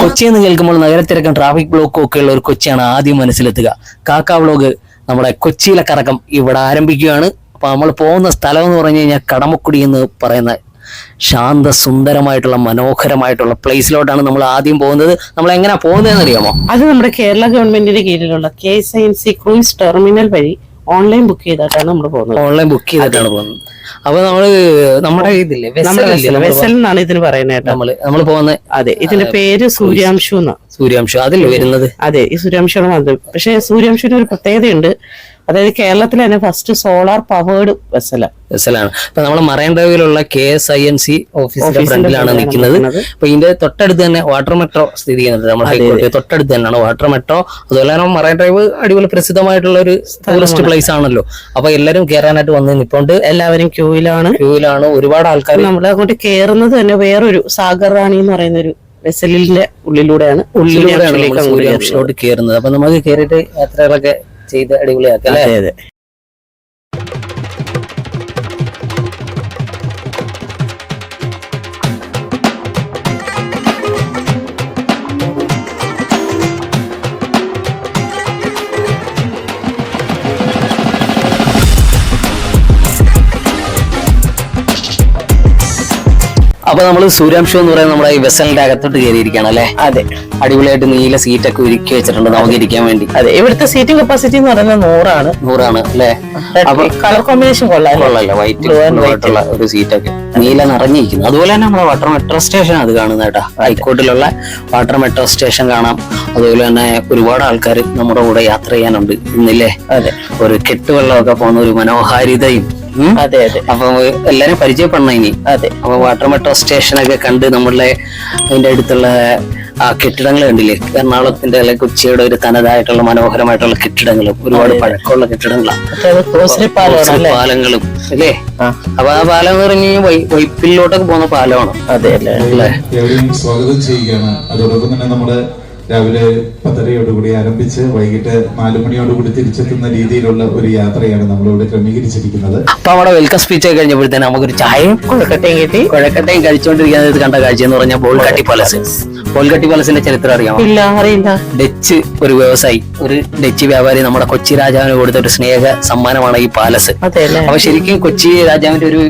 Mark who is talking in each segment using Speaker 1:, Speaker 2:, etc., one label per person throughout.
Speaker 1: കൊച്ചി എന്ന് കേൾക്കുമ്പോൾ നഗരത്തിരക്കം ട്രാഫിക് ബ്ലോക്കും ഒക്കെ ഉള്ള ഒരു കൊച്ചിയാണ് ആദ്യം മനസ്സിലെത്തുക. കാക്ക വ്ലോഗ് നമ്മുടെ കൊച്ചിയിലെ കറക്കം ഇവിടെ ആരംഭിക്കുകയാണ്. അപ്പൊ നമ്മൾ പോകുന്ന സ്ഥലം എന്ന് പറഞ്ഞു കഴിഞ്ഞാൽ കടമക്കുടി എന്ന് പറയുന്ന ശാന്ത സുന്ദരമായിട്ടുള്ള മനോഹരമായിട്ടുള്ള പ്ലേസിലോട്ടാണ് നമ്മൾ ആദ്യം പോകുന്നത്. നമ്മൾ എങ്ങനെയാ പോകുന്നതെന്ന് അറിയാമോ?
Speaker 2: അത് നമ്മുടെ കേരള ഗവൺമെന്റിന്റെ കീഴിലുള്ള K S I N C cruise terminal വഴി ഓൺലൈൻ ബുക്ക് ചെയ്തിട്ടാണ് നമ്മൾ പോകുന്നത്.
Speaker 1: ഓൺലൈൻ ബുക്ക് ചെയ്തിട്ടാണ് പോകുന്നത്. അപ്പൊ നമ്മൾ നമ്മുടെ ഇതില്ലേ വെസൽ
Speaker 2: എന്നാണ് ഇതിന് പറയുന്നത് കേട്ടോ.
Speaker 1: നമ്മൾ നമ്മൾ പോകുന്നത്
Speaker 2: അതെ ഇതിന്റെ പേര് സൂര്യാംശു എന്നാ.
Speaker 1: സൂര്യാംശു അതില്ലേ വരുന്നത്?
Speaker 2: അതെ ഈ സൂര്യാംശമാണ് വന്നത്. പക്ഷെ സൂര്യാംശുവിന് ഒരു പ്രത്യേകതയുണ്ട്. അതായത് കേരളത്തിൽ തന്നെ ഫസ്റ്റ് സോളാർ പവേർഡ് വെസല
Speaker 1: വെസലാണ് അപ്പൊ നമ്മൾ marine ഡ്രൈവിലുള്ള K S I N C ഓഫീസിന്റെ ഫ്രണ്ടിലാണ് നിൽക്കുന്നത്. അപ്പൊ ഇതിന്റെ തൊട്ടടുത്ത് തന്നെ വാട്ടർ മെട്രോ സ്ഥിതി ചെയ്യുന്നത് നമ്മൾ ഹൈക്കോടതി തൊട്ടടുത്ത് തന്നെയാണ്. വാട്ടർ മെട്രോ അതുപോലെ തന്നെ മറൈൻ ഡ്രൈവ് അടിപൊളി പ്രസിദ്ധമായിട്ടുള്ള ഒരു ടൂറിസ്റ്റ് പ്ലേസ് ആണല്ലോ. അപ്പൊ എല്ലാവരും കയറാനായിട്ട് വന്ന് നിപ്പോണ്ട്.
Speaker 2: എല്ലാവരും ക്യൂവിലാണ്.
Speaker 1: ക്യൂവിലാണ് ഒരുപാട് ആൾക്കാർ
Speaker 2: നമ്മൾ അങ്ങോട്ട് കയറുന്നത് തന്നെ വേറൊരു സാഗർ റാണി എന്ന് പറയുന്ന ഒരു വെസലിന്റെ ഉള്ളിലൂടെയാണ്.
Speaker 1: ഉള്ളിലൂടെയാണ്. സൂര്യാംശിലോട്ട് കയറുന്നത് അപ്പൊ നമുക്ക് കയറിയിട്ട് യാത്രകളൊക്കെ ചെയ്ത് അടിപൊളിയാക്കാം അപ്പൊ നമ്മൾ സൂര്യാംശം എന്ന് പറയുന്നത് നമ്മുടെ ഈ വെസലിന്റെ അകത്തോട്ട് കയറിയിരിക്കുകയാണ് അല്ലെ?
Speaker 2: അതെ.
Speaker 1: അടിപൊളിയായിട്ട് നീല സീറ്റൊക്കെ ഒരുക്കി വെച്ചിട്ടുണ്ട് നമുക്ക് ഇരിക്കാൻ വേണ്ടി.
Speaker 2: അതെ. ഇവിടുത്തെ സീറ്റിംഗ് കപ്പാസിറ്റി എന്ന് പറയുന്നത് നൂറാണ്.
Speaker 1: നൂറാണ് അല്ലെ? അപ്പൊ
Speaker 2: കളർ കോമ്പിനേഷൻ കൊള്ളാം
Speaker 1: കൊള്ളാല്ല വൈറ്റ്. ആയിട്ടുള്ള ഒരു സീറ്റൊക്കെ നീല നിറഞ്ഞിരിക്കുന്നു. അതുപോലെ തന്നെ നമ്മുടെ വാട്ടർ മെട്രോ സ്റ്റേഷൻ അത് കാണുന്നത് കേട്ടോ. ഹൈക്കോട്ടിലുള്ള വാട്ടർ മെട്രോ സ്റ്റേഷൻ കാണാം. അതുപോലെ തന്നെ ഒരുപാട് ആൾക്കാർ നമ്മുടെ കൂടെ യാത്ര ചെയ്യാനുണ്ട് ഇന്നില്ലേ?
Speaker 2: അതെ.
Speaker 1: ഒരു കെട്ടുവെള്ളമൊക്കെ പോകുന്ന ഒരു മനോഹാരിതയും.
Speaker 2: അതെ അതെ.
Speaker 1: അപ്പൊ എല്ലാരും പരിചയപ്പെടണം ഇനി.
Speaker 2: അതെ.
Speaker 1: അപ്പൊ വാട്ടർ മെട്രോ സ്റ്റേഷൻ ഒക്കെ കണ്ട് നമ്മളെ അതിന്റെ അടുത്തുള്ള ആ കെട്ടിടങ്ങൾ കണ്ടില്ലേ? എറണാകുളത്തിന്റെ അല്ലെ കൊച്ചിയുടെ ഒരു തനതായിട്ടുള്ള മനോഹരമായിട്ടുള്ള കെട്ടിടങ്ങളും ഒരുപാട് പഴക്കമുള്ള കെട്ടിടങ്ങളാണ് പാലങ്ങളും അല്ലേ. അപ്പൊ ആ പാലം എന്ന് പറഞ്ഞു വൈ- വൈപ്പിലോട്ടൊക്കെ പോകുന്ന പാലമാണ്.
Speaker 2: അതെ അല്ലേ?
Speaker 3: സ്വാഗതം ചെയ്യുകയാണ്. അതോടൊപ്പം തന്നെ നമ്മുടെ രാവിലെ പത്തരയോടുകൂടി ആരംഭിച്ച് വൈകിട്ട് നാലു മണിയോടുകൂടി തിരിച്ചെത്തുന്ന രീതിയിലുള്ള ഒരു യാത്രയാണ് നമ്മളിവിടെ ക്രമീകരിച്ചിരിക്കുന്നത്.
Speaker 1: അപ്പൊ അവിടെ വെൽക്കം സ്പീച്ച് ഒക്കെ കഴിഞ്ഞപ്പോഴത്തേന് നമുക്കൊരു ചായയും
Speaker 2: കുഴക്കട്ടയും കിട്ടി.
Speaker 1: കുഴക്കട്ടയും കഴിച്ചുകൊണ്ടിരിക്കുന്നത് കണ്ട കാഴ്ച എന്ന് പറഞ്ഞാൽ ബോൾഗട്ടി പാലസ് ബോൾഗട്ടി പാലസിന്റെ ചരിത്രം അറിയാമോ?
Speaker 2: ഇല്ല അറിയില്ല.
Speaker 1: ഡച്ച് ഒരു വ്യവസായി ഒരു ഡച്ച് വ്യാപാരി നമ്മുടെ കൊച്ചി രാജാവിന് കൊടുത്ത ഒരു സ്നേഹ സമ്മാനമാണ് ഈ പാലസ്.
Speaker 2: അതെ അല്ലേ?
Speaker 1: അപ്പൊ ശരിക്കും കൊച്ചി രാജാവിന്റെ ഒരു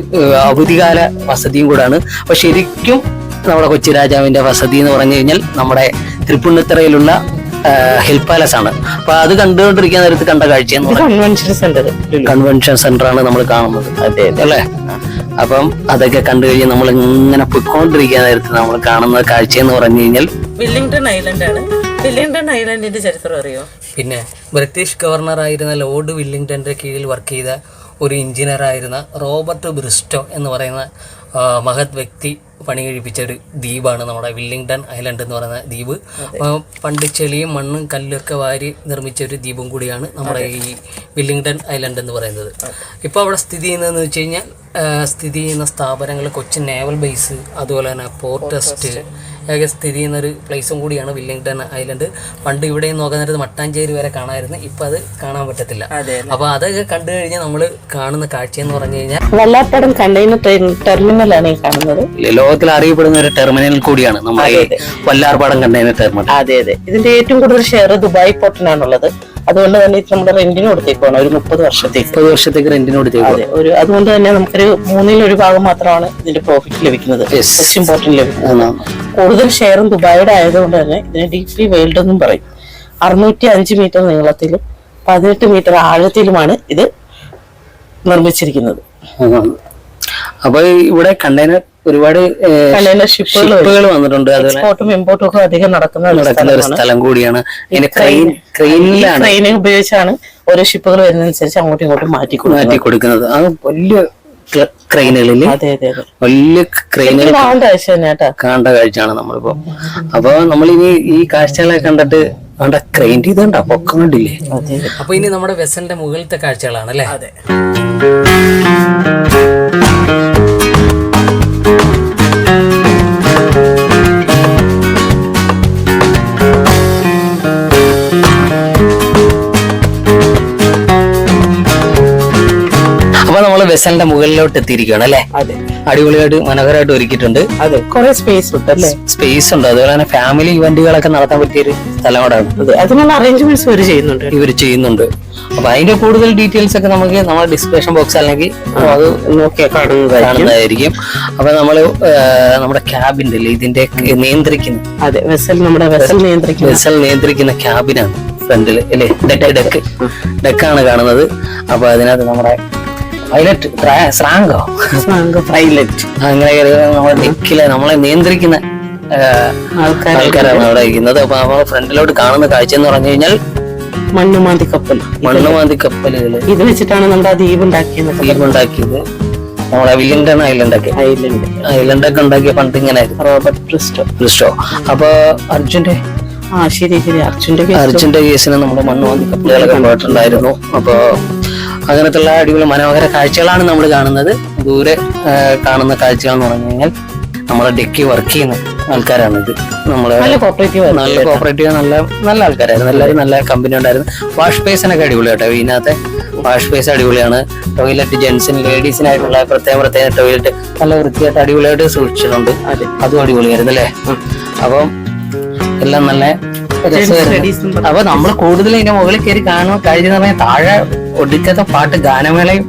Speaker 1: അവധികാല വസതിയും കൂടാണ്. അപ്പൊ ശരിക്കും നമ്മുടെ കൊച്ചി രാജാവിന്റെ വസതി എന്ന് പറഞ്ഞു കഴിഞ്ഞാൽ നമ്മുടെ തൃപ്പുണിത്തറയിലുള്ള ഹിൽ പാലസ് ആണ്. അപ്പൊ അത് കണ്ടുകൊണ്ടിരിക്കുന്ന നേരത്ത് കണ്ട കാഴ്ച
Speaker 2: കൺവെൻഷൻ സെന്റർ
Speaker 1: കൺവെൻഷൻ സെന്റർ ആണ് നമ്മൾ കാണുന്നത്.
Speaker 2: അതെ അതെ
Speaker 1: അല്ലേ? അപ്പം അതൊക്കെ കണ്ടു കഴിഞ്ഞ് നമ്മൾ ഇങ്ങനെ പൊയ്ക്കൊണ്ടിരിക്കുന്ന നേരത്ത് നമ്മൾ കാണുന്ന കാഴ്ച എന്ന് പറഞ്ഞു കഴിഞ്ഞാൽ
Speaker 2: വില്ലിംഗ്ടൺ ഐലൻഡ് ആണ്. വില്ലിംഗ്ടൺ ഐലൻഡിന്റെ ചരിത്രം അറിയോ?
Speaker 1: പിന്നെ ബ്രിട്ടീഷ് ഗവർണർ ആയിരുന്ന ലോർഡ് വില്ലിംഗ്ടന്റെ കീഴിൽ വർക്ക് ചെയ്ത ഒരു എഞ്ചിനീയർ ആയിരുന്ന റോബർട്ട് ബ്രിസ്റ്റോ എന്ന് പറയുന്ന മഹത് വ്യക്തി പണി കഴിപ്പിച്ച ഒരു ദ്വീപാണ് നമ്മുടെ വില്ലിംഗ്ടൺ ഐലൻഡ് എന്ന് പറയുന്ന ദ്വീപ്. പണ്ട് ചെളിയും മണ്ണും കല്ലൊക്കെ വാരി നിർമ്മിച്ച ഒരു ദ്വീപും കൂടിയാണ് നമ്മുടെ ഈ വില്ലിംഗ്ടൺ ഐലൻഡ് എന്ന് പറയുന്നത്. ഇപ്പോൾ അവിടെ സ്ഥിതി ചെയ്യുന്നതെന്ന് വെച്ച് കഴിഞ്ഞാൽ സ്ഥിതി ചെയ്യുന്ന സ്ഥാപനങ്ങൾ കൊച്ചി നേവൽ ബേസ് അതുപോലെ തന്നെ പോർട്ട് ട്രസ്റ്റ് ഒക്കെ സ്ഥിതി ചെയ്യുന്ന ഒരു പ്ലേസും കൂടിയാണ് വില്ലിംഗ്ടൺ ഐലൻഡ്. പണ്ട് ഇവിടെ നോക്കുന്നത് നേരത്ത് മട്ടാഞ്ചേരി വരെ കാണാമായിരുന്നു ഇപ്പൊ അത് കാണാൻ പറ്റത്തില്ല. അപ്പോൾ അതൊക്കെ കണ്ടു കഴിഞ്ഞാൽ നമ്മൾ കാണുന്ന കാഴ്ചയെന്ന് പറഞ്ഞു കഴിഞ്ഞാൽ
Speaker 2: വല്ലാത്തടം കണ്ടെയ്നർ ടെർമിനലാണ് ഈ കാണുന്നത്.
Speaker 1: ലോകത്തിൽ അറിയപ്പെടുന്ന ഒരു ടെർമിനൽ കൂടിയാണ് നമ്മുടെ വല്ലാർപാടം കണ്ടെയ്നർ ടെർമിനൽ.
Speaker 2: അതെ അതെ. ഇതിന്റെ ഏറ്റവും കൂടുതൽ ഷെയർ ദുബായ് പോർട്ടിനാണുള്ളത് അതുകൊണ്ട് തന്നെ ഇത് നമ്മുടെ റെന്റിന് കൊടുത്തേക്കാണ് ഒരു മുപ്പത് വർഷത്തേക്ക്.
Speaker 1: മുപ്പത് വർഷത്തേക്ക് റെന്റിന് കൊടുത്തേക്കും
Speaker 2: ഒരു അതുകൊണ്ട് തന്നെ നമുക്കൊരു മൂന്നിൽ ഒരു ഭാഗം മാത്രമാണ് ഇതിന്റെ പ്രോഫിറ്റ് ലഭിക്കുന്നത്. പോർട്ടിന് ലഭിക്കുന്നത്. കൂടുതൽ ഷെയറും ദുബായിയുടെ ആയതുകൊണ്ട് തന്നെ ഇതിനെ ഡീപ്ലി വേൾഡ് എന്നും പറയും. അറുന്നൂറ്റി അഞ്ച് മീറ്റർ നീളത്തിലും പതിനെട്ട് മീറ്റർ ആഴത്തിലുമാണ് ഇത് നിർമ്മിച്ചിരിക്കുന്നത്.
Speaker 1: അപ്പൊ ഇവിടെ കണ്ടെയ്നർ ഒരുപാട്
Speaker 2: കണ്ടെയ്നർ ഷിപ്പുകൾ
Speaker 1: വന്നിട്ടുണ്ട്. അതുപോലെ
Speaker 2: എക്സ്പോർട്ടും ഇമ്പോർട്ടും ഒക്കെ അധികം നടക്കുന്ന ഒരു
Speaker 1: നടക്കുന്ന ഒരു സ്ഥലം കൂടിയാണ്. ക്രെയിനിലാണ്
Speaker 2: ട്രെയിനിങ് ഉപയോഗിച്ചാണ് ഓരോ ഷിപ്പുകൾ വരുന്നതനുസരിച്ച് അങ്ങോട്ടും ഇങ്ങോട്ടും മാറ്റി കൊടുക്കുന്നത്.
Speaker 1: മാറ്റി കൊടുക്കുന്നത് അത് വലിയ ക്രെയിനുകളിൽ
Speaker 2: അതെ അതെ അതെ.
Speaker 1: വലിയ ക്രെയിനുകൾ
Speaker 2: കാണേണ്ട
Speaker 1: കാഴ്ചയാണ് നമ്മളിപ്പോ. അപ്പൊ നമ്മളിനി ഈ കാഴ്ചകളെ കണ്ടിട്ട് വേണ്ട ക്രെയിൻ ചെയ്തണ്ട പൊക്കം കണ്ടില്ലേ? അപ്പൊ ഇനി നമ്മുടെ വെസലിന്റെ മുകളിലത്തെ കാഴ്ചകളാണ് അല്ലേ? അതെ. വെസലിന്റെ മുകളിലോട്ട് എത്തിയിരിക്കുകയാണ് അല്ലെ?
Speaker 2: അതെ.
Speaker 1: അടിപൊളിയായിട്ട് മനോഹരമായിട്ട് ഒരുക്കിയിട്ടുണ്ട്.
Speaker 2: അതെ കുറെ സ്പേസ് ഉണ്ട് അല്ലേ?
Speaker 1: സ്പേസ് ഉണ്ട്. അതുപോലെ തന്നെ ഫാമിലി ഇവന്റുകളൊക്കെ നടത്താൻ പറ്റിയൊരു സ്ഥലം കൂടെയാണ്
Speaker 2: അതിനുള്ള അറേഞ്ച്മെന്റ്സ് ഇവർ ചെയ്യുന്നുണ്ട്
Speaker 1: ഇവർ ചെയ്യുന്നുണ്ട്. അപ്പൊ അതിന്റെ കൂടുതൽ ഡീറ്റെയിൽസ് ഒക്കെ നമുക്ക് നമ്മുടെ ഡിസ്ക്രിപ്ഷൻ ബോക്സ് അല്ലെങ്കിൽ അത്
Speaker 2: നോക്കി കാണുന്നതായിരിക്കും.
Speaker 1: അപ്പൊ നമ്മൾ നമ്മുടെ ക്യാബിന്റെ അല്ലേ ഇതിന്റെ നിയന്ത്രിക്കുന്ന
Speaker 2: അതെ വെസൽ നമ്മുടെ വെസൽ നിയന്ത്രിക്കുന്ന.
Speaker 1: വെസൽ നിയന്ത്രിക്കുന്ന ക്യാബിനാണ് ഫ്രണ്ടിൽ അല്ലേ? ഡെക്ക്. ഡെക്കാണ് കാണുന്നത്. അപ്പൊ അതിനകത്ത് നമ്മുടെ പൈലറ്റ് സ്രാങ്കോ സ്രാങ്കോ
Speaker 2: പൈലറ്റ്
Speaker 1: അങ്ങനെ നമ്മളെ നമ്മളെ നിയന്ത്രിക്കുന്ന ആൾക്കാരാണ് അവിടെ ഇരിക്കുന്നത്. അപ്പൊ നമ്മളെ ഫ്രണ്ടിലോട്ട് കാണുന്ന കാഴ്ച എന്ന് പറഞ്ഞു കഴിഞ്ഞാൽ
Speaker 2: മണ്ണുമാന്തി കപ്പൽ.
Speaker 1: മണ്ണുമാന്തി കപ്പലുകൾ
Speaker 2: ഇത് വെച്ചിട്ടാണ് നമ്മുടെ ആ ദ്വീപ് ഉണ്ടാക്കിയത്.
Speaker 1: ദ്വീപ് ഉണ്ടാക്കിയത്. നമ്മുടെ വില്ലിംഗ്ടൺ ഐലൻഡ് ഒക്കെ.
Speaker 2: ഐലൻഡ്
Speaker 1: ഐലൻഡ് ഒക്കെ ഉണ്ടാക്കിയ പണ്ട് ഇങ്ങനെ
Speaker 2: റോബർട്ട് ക്രിസ്റ്റോ
Speaker 1: ക്രിസ്റ്റോ അപ്പൊ അർജുന്റെ
Speaker 2: ആ ശരി ശരി. അർജുന്റെ
Speaker 1: അർജുന്റെ കേസിന് നമ്മുടെ മണ്ണുമാന്തി കപ്പലുകളൊക്കെ പോയിട്ടുണ്ടായിരുന്നു. അപ്പൊ അങ്ങനത്തുള്ള അടിപൊളി മനോഹര കാഴ്ചകളാണ് നമ്മൾ കാണുന്നത്. ദൂരെ കാണുന്ന കാഴ്ചകൾ എന്ന് പറഞ്ഞു കഴിഞ്ഞാൽ നമ്മളെ ഡെക്കി വർക്ക് ചെയ്യുന്ന ആൾക്കാരാണ് ഇത്. നമ്മൾ
Speaker 2: നല്ല കോപ്പറേറ്റീവ്
Speaker 1: നല്ല കോപ്പറേറ്റീവ് നല്ല നല്ല ആൾക്കാരായിരുന്നു. എല്ലാവരും നല്ല കമ്പനി ഉണ്ടായിരുന്നു. വാഷ് ബേസിനൊക്കെ അടിപൊളി കേട്ടോ ഇതിനകത്തെ വാഷ് ബേസ് അടിപൊളിയാണ്. ടോയ്ലറ്റ് ജെന്റ്സിന് ലേഡീസിനായിട്ടുള്ള പ്രത്യേക പ്രത്യേക ടോയ്ലറ്റ് നല്ല വൃത്തിയായിട്ട് അടിപൊളിയായിട്ട് സൂക്ഷിച്ചിട്ടുണ്ട്.
Speaker 2: അതെ.
Speaker 1: അതും അടിപൊളിയായിരുന്നു അല്ലേ? അപ്പം എല്ലാം നല്ല രസമായിരുന്നു. അപ്പൊ നമ്മൾ കൂടുതൽ ഇതിന്റെ മുകളിൽ കയറി കാഴ്ച എന്ന് പറഞ്ഞാൽ താഴെ ഒടുക്കത്തെ പാട്ട് ഗാനമേളയും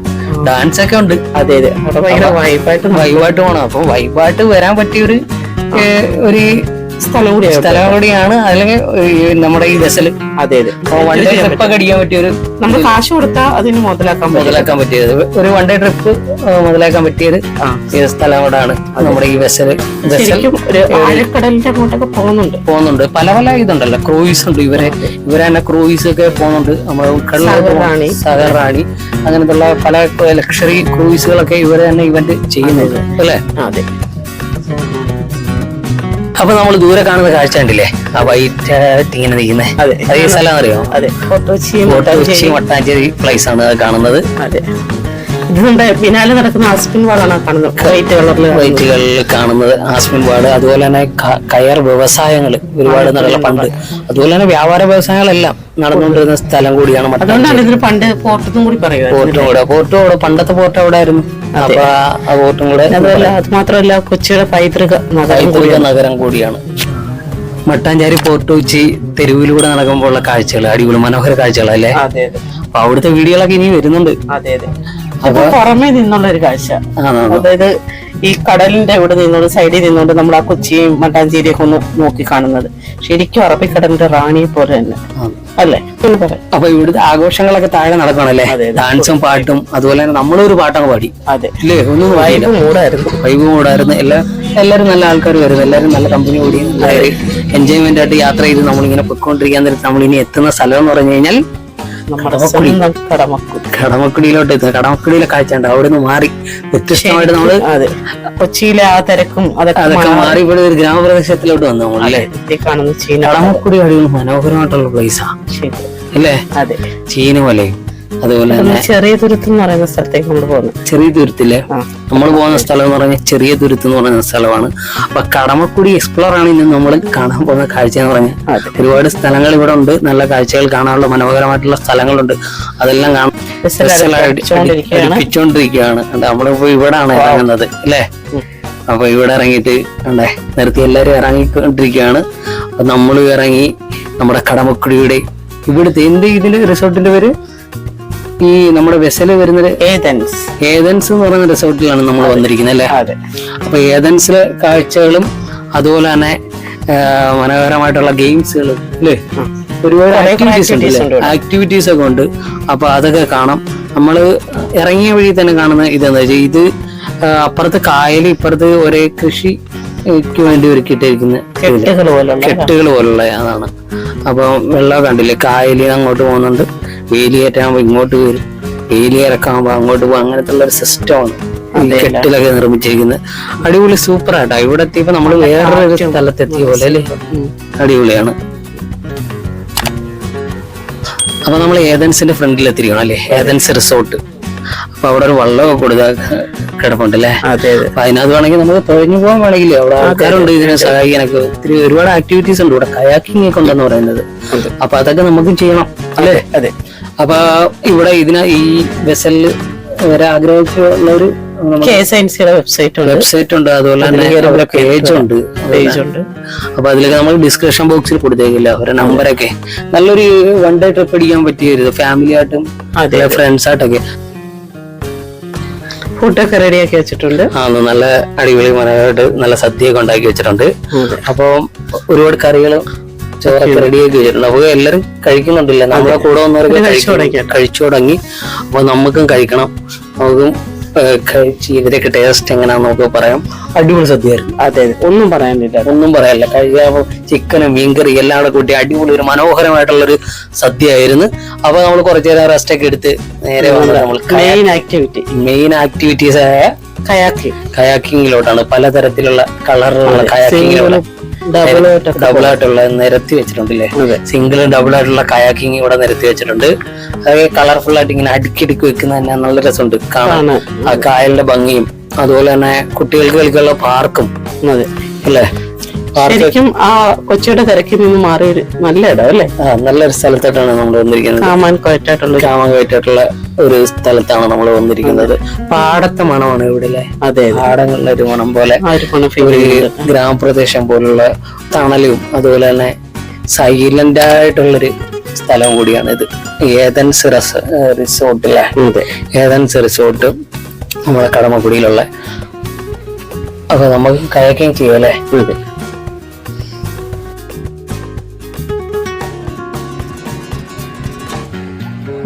Speaker 1: ഡാൻസ് ഒക്കെ ഉണ്ട്.
Speaker 2: അതെ അതെ. അവിടെ ഭയങ്കര വൈബായിട്ട്
Speaker 1: വൈബായിട്ട് പോണം. അപ്പൊ വൈബായിട്ട് വരാൻ പറ്റിയ ഒരു ഒരു
Speaker 2: സ്ഥലം കൂടി
Speaker 1: സ്ഥലം കൂടിയാണ്. അല്ലെങ്കിൽ നമ്മുടെ ഈ വെസൽ
Speaker 2: അതെ അതെ.
Speaker 1: വൺ ഡേ ട്രിപ്പ് ഒക്കെ അടിക്കാൻ പറ്റിയ ഒരു
Speaker 2: നമ്മൾ കാശ് കൊടുത്താൽ അതിന് മുതലാക്കാൻ
Speaker 1: മുതലാക്കാൻ പറ്റിയത്. ഒരു വൺ ഡേ ട്രിപ്പ് മുതലാക്കാൻ പറ്റിയത്. ഈ സ്ഥലം കൂടാണ്. നമ്മുടെ ഈ ബസ്സിൽ വെസൽ
Speaker 2: ആഴക്കടലിന്റെ അങ്ങോട്ടൊക്കെ പോകുന്നുണ്ട്.
Speaker 1: പോകുന്നുണ്ട്. പല പല ഇതുണ്ടല്ലോ. ക്രൂയിസ് ഉണ്ട് ഇവരെ. ഇവരെ തന്നെ ക്രൂയിസ് ഒക്കെ പോകുന്നുണ്ട്. നമ്മുടെ
Speaker 2: സാഗർ
Speaker 1: റാണി. അങ്ങനത്തുള്ള പല ലക്ഷറി ക്രൂയിസുകളൊക്കെ ഇവരെ തന്നെ ഇവന്റ് ചെയ്യുന്നുണ്ട്. അല്ലേ?
Speaker 2: അതെ.
Speaker 1: അപ്പൊ നമ്മൾ ദൂരെ കാണുന്ന കാഴ്ച കണ്ടില്ലേ? ആ വൈറ്റ് ഇങ്ങനെ നീങ്ങുന്നേ
Speaker 2: അതെ.
Speaker 1: സ്ഥലം അറിയോ?
Speaker 2: അതെ.
Speaker 1: മട്ടാഞ്ചേരി. പ്ലേസ് ആണ് കാണുന്നത്.
Speaker 2: അതെ. ഇത് നമ്മുടെ പിന്നാലെ നടക്കുന്ന ആസ്പിൻ വാളാണ് കാണുന്നത്. വൈറ്റ് കളറിൽ
Speaker 1: വൈറ്റുകളിൽ കാണുന്നത്. ആസ്പിൻ വാട് അതുപോലെ തന്നെ കയർ വ്യവസായങ്ങൾ ഒരുപാട് നടന്ന പണ്ട്. അതുപോലെ തന്നെ വ്യാപാര വ്യവസായങ്ങളെല്ലാം നടന്നുകൊണ്ടിരുന്ന സ്ഥലം കൂടിയാണ്
Speaker 2: അതുകൊണ്ടാണ് ഇതിന് പണ്ട് പോർട്ടും കൂടി പറയുമായിരുന്നു
Speaker 1: പോർട്ടും കൂടെ. പോർട്ടും പണ്ടത്തെ പോർട്ട് അവിടെ ആയിരുന്നു അപ്പൊ ആ പോർട്ടും കൂടെ
Speaker 2: അതുമല്ല അത് മാത്രമല്ല കൊച്ചിയുടെ പൈതൃക നഗരം
Speaker 1: പൈതൃക നഗരം കൂടിയാണ്. മട്ടാഞ്ചാരി പോർട്ട് കൊച്ചി തെരുവിലൂടെ നടക്കുമ്പോഴുള്ള കാഴ്ചകൾ അടിപൊളി മനോഹര കാഴ്ചകളല്ലേ അപ്പൊ അവിടുത്തെ വീഡിയോകളൊക്കെ ഇനി വരുന്നുണ്ട്.
Speaker 2: അതെ അതെ. അപ്പൊ പുറമേ നിന്നുള്ള ഒരു കാഴ്ച അതായത് ഈ കടലിന്റെ ഇവിടെ നിന്നുകൊണ്ട് സൈഡിൽ നിന്നുകൊണ്ട് നമ്മൾ ആ കൊച്ചിയും മട്ടാഞ്ചേരിയും ഒക്കെ ഒന്ന് നോക്കി കാണുന്നത്. ശരിക്കും അറബിക്കടലിന്റെ റാണിയെ പോലെ തന്നെ. അല്ലേ?
Speaker 1: അപ്പൊ ഇവിടുത്തെ ആഘോഷങ്ങളൊക്കെ താഴെ നടക്കണല്ലേ. ഡാൻസും പാട്ടും അതുപോലെ തന്നെ നമ്മളൊരു പാട്ടങ്ങ് പാടി.
Speaker 2: അതെ.
Speaker 1: അല്ലേ ഒന്നും
Speaker 2: മൂടായിരുന്നു.
Speaker 1: വൈബ് മൂടായിരുന്നു. എല്ലാ എല്ലാരും നല്ല ആൾക്കാർ വരും എല്ലാരും നല്ല കമ്പനി കൂടി എൻജോയ്മെന്റ് ആയിട്ട് യാത്ര ചെയ്ത് നമ്മളിങ്ങനെ പൊയ്ക്കൊണ്ടിരിക്കാൻ നേരത്ത് നമ്മൾ ഇനി എത്തുന്ന സ്ഥലം എന്ന് പറഞ്ഞു കഴിഞ്ഞാൽ
Speaker 2: സ്വന്തം
Speaker 1: കടമക്കുടിയിലോട്ട് എത്തുക കടമക്കുടിയിലെ കാഴ്ച ഉണ്ട് അവിടെ നിന്ന് മാറി വ്യത്യസ്തമായിട്ട്
Speaker 2: നമ്മൾ കൊച്ചിയിലെ ആ തിരക്കും അതൊക്കെ
Speaker 1: മാറി. ഇവിടെ ഒരു ഗ്രാമപ്രദേശത്തിലോട്ട് വന്നു നമ്മൾ അല്ലേ?
Speaker 2: ഈ കാണുന്ന. ചീന
Speaker 1: കടമക്കുടി അടിപൊളി മനോഹരമായിട്ടുള്ള പ്ലേസാ അല്ലേ?
Speaker 2: അതെ.
Speaker 1: ചീനുമലയും അതുപോലെ തന്നെ
Speaker 2: ചെറിയ തുരുത്ത് എന്ന് പറയുന്ന സ്ഥലത്തേക്ക് നമ്മൾ പോകുന്നത്
Speaker 1: ചെറിയ തുരുത്തില്ലേ നമ്മൾ പോകുന്ന സ്ഥലം എന്ന് പറഞ്ഞാൽ ചെറിയ തുരുത്ത് എന്ന് പറയുന്ന സ്ഥലമാണ്. അപ്പൊ കടമക്കുടി എക്സ്പ്ലോർ ആണ് ഇന്ന് നമ്മൾ കാണാൻ പോകുന്ന കാഴ്ച എന്ന് പറഞ്ഞാൽ ഒരുപാട് സ്ഥലങ്ങൾ ഇവിടെ ഉണ്ട്. നല്ല കാഴ്ചകൾ കാണാനുള്ള മനോഹരമായിട്ടുള്ള സ്ഥലങ്ങളുണ്ട്. അതെല്ലാം കാണാൻ.
Speaker 2: അടുപ്പിച്ചുകൊണ്ടിരിക്കുകയാണ്
Speaker 1: നമ്മളിപ്പോ ഇവിടാണ് ഇറങ്ങുന്നത് അല്ലേ? അപ്പൊ ഇവിടെ ഇറങ്ങിയിട്ട് ഉണ്ടേ നേരത്തെ എല്ലാരും ഇറങ്ങിക്കൊണ്ടിരിക്കുകയാണ്. അപ്പൊ നമ്മളും ഇറങ്ങി നമ്മുടെ കടമക്കുടിയുടെ ഇവിടുത്തെ എന്ത് ഇതിന്റെ റിസോർട്ടിന്റെ പേര്? ഈ നമ്മുടെ വെസൽ വരുന്നത്
Speaker 2: ഏതൻസ്.
Speaker 1: ഏതൻസ് എന്ന് പറയുന്ന റിസോർട്ടിലാണ് നമ്മൾ വന്നിരിക്കുന്നത് അല്ലേ?
Speaker 2: അതെ.
Speaker 1: അപ്പൊ ഏതൻസിലെ കാഴ്ചകളും അതുപോലെ തന്നെ മനോഹരമായിട്ടുള്ള ഗെയിംസുകളും അല്ലേ? ഒരുപാട് ആക്ടിവിറ്റീസ് ഉണ്ട്
Speaker 2: അല്ലേ?
Speaker 1: ആക്ടിവിറ്റീസ് ഒക്കെ ഉണ്ട്. അപ്പൊ അതൊക്കെ കാണാം. നമ്മൾ ഇറങ്ങിയ വഴി തന്നെ കാണുന്ന ഇതെന്ന് വെച്ചാൽ ഇത് അപ്പുറത്ത് കായൽ ഇപ്പുറത്ത് ഒരേ കൃഷി വേണ്ടി ഒരുക്കിയിട്ടിരിക്കുന്ന
Speaker 2: കെട്ടുകൾ പോലുള്ള
Speaker 1: കെട്ടുകൾ പോലുള്ള അതാണ്. അപ്പൊ വെള്ളം കണ്ടില്ലേ കായലിൽ അങ്ങോട്ട് പോകുന്നുണ്ട്. വേലിയേറ്റാകുമ്പോ ഇങ്ങോട്ട് വരും. വേലി ഇറക്കാകുമ്പോ അങ്ങോട്ട് പോകും. അങ്ങനത്തെ ഉള്ള ഒരു സിസ്റ്റമാണ് കെട്ടിലൊക്കെ നിർമ്മിച്ചിരിക്കുന്നത് അടിപൊളി സൂപ്പർ ആട്ടോ ഇവിടെ എത്തിയപ്പോ നമ്മൾ വേറൊരു സ്ഥലത്തെത്തിയ പോലെ അല്ലേ? അടിപൊളിയാണ്. അപ്പൊ നമ്മൾ ഏതൻസിന്റെ ഫ്രണ്ടിൽ എത്തിരിക്കണം അല്ലേ ഏതൻസ് റിസോർട്ട്. അപ്പൊ അവിടെ ഒരു വള്ളമൊക്കെ കൊടുത്ത കിടപ്പുണ്ട് അല്ലേ അപ്പൊ അതിനകത്ത് വേണമെങ്കിൽ നമുക്ക് തുഴഞ്ഞു പോകാൻ വേണമെങ്കിൽ അവിടെ ആൾക്കാരുണ്ട് ഇതിനെ സഹായിക്കാനൊക്കെ. ഒത്തിരി ഒരുപാട് ആക്ടിവിറ്റീസ് ഉണ്ട്. ഇവിടെ കയാക്കിംഗ് ഒക്കെ ഉണ്ടെന്ന് പറയുന്നത്. അപ്പൊ അതൊക്കെ നമുക്കും ചെയ്യണം. അല്ലേ?
Speaker 2: അതെ.
Speaker 1: അപ്പൊ ഇവിടെ ഇതിന് ഈ വെസലിൽ വരെ ആഗ്രഹിച്ചുള്ള ഒരു
Speaker 2: കെ എസ് വെബ്സൈറ്റ് ഉണ്ട്.
Speaker 1: വെബ്സൈറ്റ് ഉണ്ട്. അതുപോലെ തന്നെ പേജ് ഉണ്ട്.
Speaker 2: പേജ് ഉണ്ട്.
Speaker 1: അപ്പൊ അതിലൊക്കെ നമ്മൾ ഡിസ്ക്രിപ്ഷൻ ബോക്സിൽ കൊടുത്തേക്കില്ല. അവരുടെ നമ്പറൊക്കെ നല്ലൊരു വൺ ഡേ ട്രിപ്പ് അടിക്കാൻ പറ്റിയത് ഫാമിലി ആയിട്ടും
Speaker 2: അതെ
Speaker 1: ഫ്രണ്ട്സ് ആയിട്ടൊക്കെ.
Speaker 2: ഫുഡൊക്കെ റെഡിയാക്കി വെച്ചിട്ടുണ്ട്.
Speaker 1: ആ നല്ല അടിപൊളി മനോഹരമായിട്ട് നല്ല സദ്യയൊക്കെ ഉണ്ടാക്കി വെച്ചിട്ടുണ്ട്. അപ്പൊ ഒരുപാട് കറികളും ചോറൊക്കെ റെഡിയാക്കി വെച്ചിട്ടുണ്ട്. അപ്പൊ എല്ലാരും കഴിക്കുന്നുണ്ടല്ലോ? നമ്മളെ കൂടെ വന്നവരൊക്കെ
Speaker 2: കഴിച്ചു. തുടങ്ങി.
Speaker 1: അപ്പൊ നമുക്കും കഴിക്കണം. നമുക്കും കഴിച്ച് ടേസ്റ്റ് എങ്ങനെയാന്ന് നമുക്ക് പറയാം. അടിപൊളി സദ്യയായിരുന്നു.
Speaker 2: അതെ അതെ. ഒന്നും പറയാനില്ല.
Speaker 1: ഒന്നും പറയാനില്ല. കഴിക്കാൻ ചിക്കനും മീൻകറി എല്ലാം കൂടെ കൂട്ടി അടിപൊളി ഒരു മനോഹരമായിട്ടുള്ള ഒരു സദ്യ ആയിരുന്നു അപ്പൊ നമ്മൾ കുറച്ചു നേരം റെസ്റ്റ് ഒക്കെ എടുത്ത് നേരെ
Speaker 2: മെയിൻ ആക്ടിവിറ്റി
Speaker 1: മെയിൻ ആക്ടിവിറ്റീസ് ആയ
Speaker 2: കയാക്കിംഗ്.
Speaker 1: കയാക്കിങ്ങിലോട്ടാണ് പലതരത്തിലുള്ള കളറുള്ള കയാക്കിങ്ങിലുള്ള
Speaker 2: ഡബിൾ
Speaker 1: ഡബിൾ ആയിട്ടുള്ള നിരത്തി വെച്ചിട്ടുണ്ടല്ലേ സിംഗിൾ ഡബിൾ ആയിട്ടുള്ള കയാക്കിങ് ഇവിടെ നിരത്തി വെച്ചിട്ടുണ്ട്. അത് കളർഫുൾ ആയിട്ട് ഇങ്ങനെ അടുക്കിടുക്കി വെക്കുന്ന തന്നെ നല്ല രസമുണ്ട്. കാണാൻ. ആ കായലിന്റെ ഭംഗിയും അതുപോലെ തന്നെ കുട്ടികൾക്ക് കളിക്കാനുള്ള പാർക്കും അല്ലേ?
Speaker 2: ശരിക്കും ആ കൊച്ചിയുടെ തിരക്കിൽ നിന്ന് മാറി നല്ല ഇടം അല്ലേ?
Speaker 1: നല്ലൊരു സ്ഥലത്തോട്ടാണ് നമ്മൾ വന്നിരിക്കുന്നത്.
Speaker 2: കാമാൻ കൊയറ്റായിട്ടുള്ള ഒരു-
Speaker 1: സ്ഥലത്താണ് നമ്മൾ വന്നിരിക്കുന്നത്. പാടത്തെ മണമാണ് ഇവിടെ അല്ലേ?
Speaker 2: അതെ
Speaker 1: പാടങ്ങളിലെ ഒരു മണം പോലെ ഗ്രാമപ്രദേശം പോലുള്ള തണലും അതുപോലെ തന്നെ സൈലന്റ് ആയിട്ടുള്ളൊരു സ്ഥലം കൂടിയാണ് ഇത്. ഏതൻസ് റെസ് റിസോർട്ടിലെ ഏതൻസ് റിസോർട്ട് നമ്മുടെ കടമക്കുടിയിലുള്ള. അപ്പൊ നമുക്ക് കയക്കിങ് ചെയ്യാം അല്ലേ?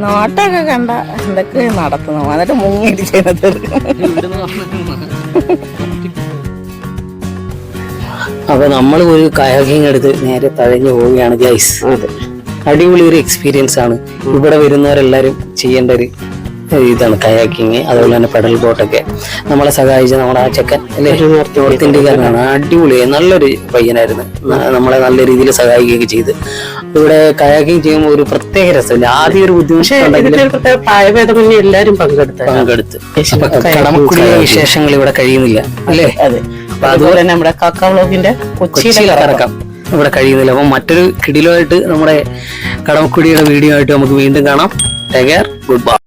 Speaker 4: നോട്ടൊക്കെ കണ്ട എന്തൊക്കെ നടത്തുന്നു. എന്നിട്ട് മുങ്ങിയിരിക്കുന്നത്
Speaker 1: അപ്പൊ നമ്മൾ ഒരു കയാക്കിങ് എടുത്ത് നേരെ തഴഞ്ഞു പോവുകയാണ് ഗൈസ്
Speaker 2: അതെ.
Speaker 1: അടിപൊളി ഒരു എക്സ്പീരിയൻസ് ആണ്. ഇവിടെ വരുന്നവരെല്ലാരും ചെയ്യേണ്ട ഒരു ഇതാണ് കയാക്കിങ് അതുപോലെ തന്നെ പെഡൽ ബോട്ടൊക്കെ നമ്മളെ സഹായിച്ച നമ്മുടെ ആ ചെക്കൻ നോർത്ത് ഇന്ത്യക്കാരനാണ്. അടിപൊളി നല്ലൊരു പയ്യനായിരുന്നു. നമ്മളെ നല്ല രീതിയിൽ സഹായിക്കുകയൊക്കെ ചെയ്ത്. ഇവിടെ കയാക്കിങ് ചെയ്യുമ്പോൾ ഒരു പ്രത്യേക രസമില്ല. ആദ്യം ഒരു
Speaker 2: ബുദ്ധിമുട്ട് എല്ലാരും പങ്കെടുത്ത്.
Speaker 1: കടമക്കുടിയിലെ വിശേഷങ്ങൾ ഇവിടെ കഴിയുന്നില്ല അല്ലേ?
Speaker 2: അതെ. അപ്പൊ അതുപോലെ തന്നെ നമ്മുടെ കാക്ക വ്ളോഗിന്റെ
Speaker 1: കൊച്ചിയിലെ കറക്കം ഇവിടെ കഴിയുന്നില്ല. അപ്പൊ മറ്റൊരു കിടിലുമായിട്ട് നമ്മുടെ കടമക്കുടിയുടെ വീഡിയോ ആയിട്ട് നമുക്ക് വീണ്ടും കാണാം. Take care good bye